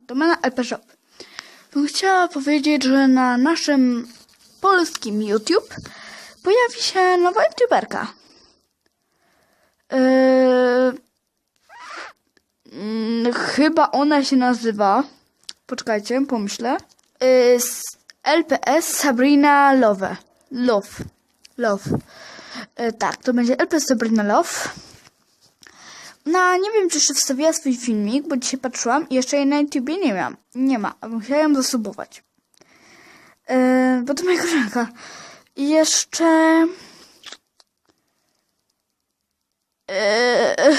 Domena LPShop. Bym chciała powiedzieć, że na naszym polskim YouTube pojawi się nowa youtuberka. Yy, mm, chyba ona się nazywa. Poczekajcie, pomyślę. Yy, LPS Sabrina Love. Love. Love. Yy, tak, to będzie LPS Sabrina Love. No, nie wiem, czy jeszcze wstawiła swój filmik, bo dzisiaj patrzyłam i jeszcze jej na YouTubie nie miałam. Nie ma, a ją zasubować. Yy, bo to moja koleżanka. I jeszcze... Yy,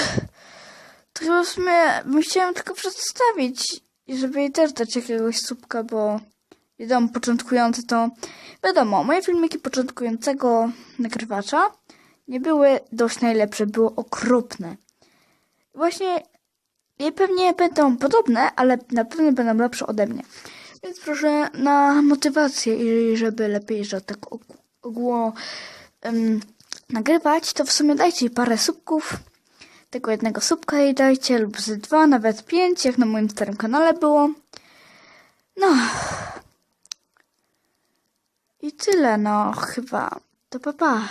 to chyba w sumie bym chciała tylko przedstawić, żeby jej też dać jakiegoś słupka, bo wiadomo, początkujący to... Wiadomo, moje filmiki początkującego nagrywacza nie były dość najlepsze, były okropne. Właśnie je pewnie będą podobne, ale na pewno będą lepsze ode mnie. Więc proszę na motywację i żeby lepiej, że tak og- ogóło em, nagrywać, to w sumie dajcie parę subków. Tego jednego subka jej dajcie, lub z dwa, nawet pięć, jak na moim starym kanale było. No. I tyle, no, chyba. To pa pa.